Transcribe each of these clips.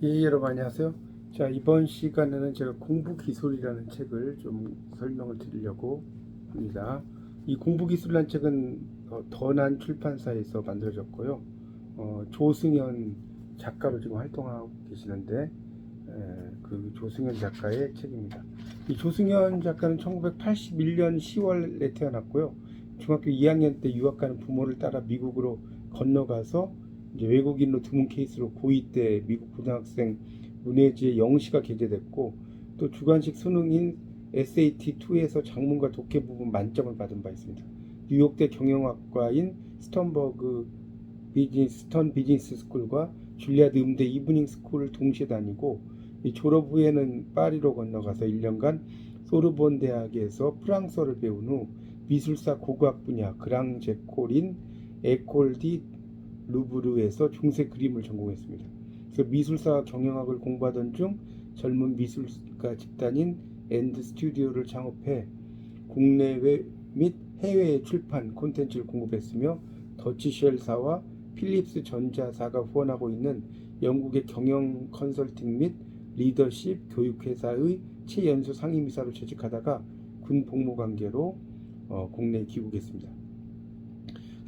예, 여러분 안녕하세요. 자, 이번 시간에는 제가 공부 기술이라는 책을 좀 설명을 드리려고 합니다. 이 공부 기술이라는 책은 어, 더난 출판사에서 만들어졌고요. 어, 조승현 작가로 지금 활동하고 계시는데 에, 그 조승현 작가의 책입니다. 이 조승현 작가는 1981년 10월에 태어났고요. 중학교 2학년 때 유학 가는 부모를 따라 미국으로 건너가서 이제 외국인으로 드문 케이스로 고2 때 미국 고등학생 문해지에 영시가 게재됐고 또 주관식 수능인 SAT2에서 작문과 독해 부분 만점을 받은 바 있습니다. 뉴욕대 경영학과인 스턴버그 비즈니스 스턴 비즈니스 스쿨과 줄리아드 음대 이브닝 스쿨을 동시에 다니고 이 졸업 후에는 파리로 건너가서 1년간 소르본 대학에서 프랑스어를 배운 후 미술사 고고학 분야 그랑제콜인 에콜디 루브르에서 중세 그림을 전공했습니다. 그래서 미술사 경영학을 공부하던 중 젊은 미술가 집단인 엔드 스튜디오를 창업해 국내외 및 해외 출판 콘텐츠를 공급했으며 더치쉘사와 필립스 전자사가 후원하고 있는 영국의 경영 컨설팅 및 리더십 교육회사의 최연소 상임이사로 재직하다가 군 복무 관계로 어, 국내에 귀국했습니다.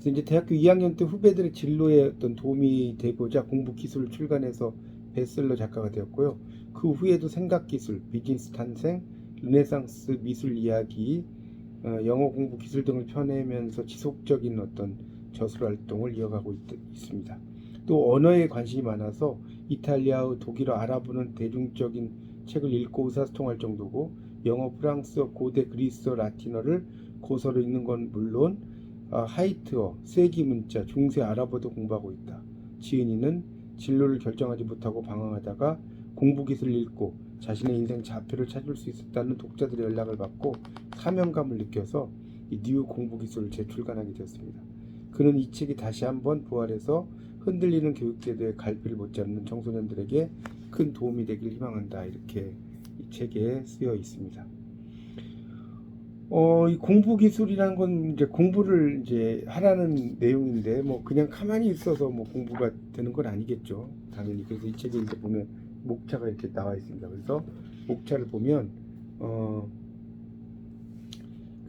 그래서 이제 대학교 2학년 때 후배들의 진로에 어떤 도움이 되고자 공부 기술을 출간해서 베스트셀러 작가가 되었고요. 그 후에도 생각 기술, 비즈니스 탄생, 르네상스 미술 이야기, 어, 영어 공부 기술 등을 펴내면서 지속적인 어떤 저술 활동을 이어가고 있, 있습니다. 또 언어에 관심이 많아서 이탈리아어, 독일어 알아보는 대중적인 책을 읽고 의사소통할 정도고 영어, 프랑스어, 고대 그리스어, 라틴어를 고서로 읽는 건 물론 아, 하이트어, 세기 문자, 중세 아랍어도 공부하고 있다. 지은이는 진로를 결정하지 못하고 방황하다가 공부 기술을 읽고 자신의 인생 좌표를 찾을 수 있었다는 독자들의 연락을 받고 사명감을 느껴서 이뉴 공부 기술을 재출간하게 되었습니다. 그는 이 책이 다시 한번 부활해서 흔들리는 교육제도의 갈피를 못 잡는 청소년들에게 큰 도움이 되길 희망한다. 이렇게 이 책에 쓰여 있습니다. 어, 이 공부 기술이라는 건 이제 공부를 이제 하라는 내용인데 뭐 그냥 가만히 있어서 뭐 공부가 되는 건 아니겠죠. 당연히. 그래서 이 책에 이제 보면 목차가 이렇게 나와 있습니다. 그래서 목차를 보면 어,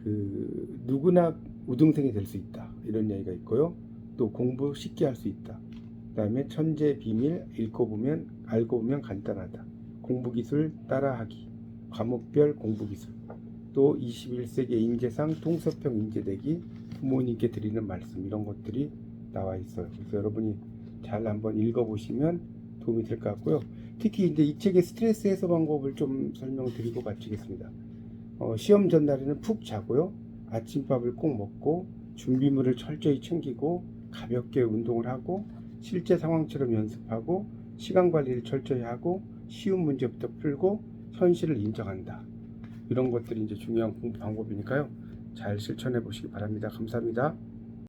그 누구나 우등생이 될 수 있다. 이런 이야기가 있고요. 또 공부 쉽게 할 수 있다. 그다음에 천재 비밀 읽고 보면 알고 보면 간단하다. 공부 기술 따라하기. 과목별 공부 기술. 또 21세기 인재상 통섭형 인재대기 부모님께 드리는 말씀 이런 것들이 나와 있어요. 그래서 여러분이 잘 한번 읽어보시면 도움이 될 것 같고요. 특히 이제 이 책의 스트레스 해소 방법을 좀 설명드리고 마치겠습니다. 어, 시험 전날에는 푹 자고요. 아침밥을 꼭 먹고 준비물을 철저히 챙기고 가볍게 운동을 하고 실제 상황처럼 연습하고 시간 관리를 철저히 하고 쉬운 문제부터 풀고 현실을 인정한다. 이런 것들이 이제 중요한 공부 방법이니까요. 잘 실천해 보시기 바랍니다. 감사합니다.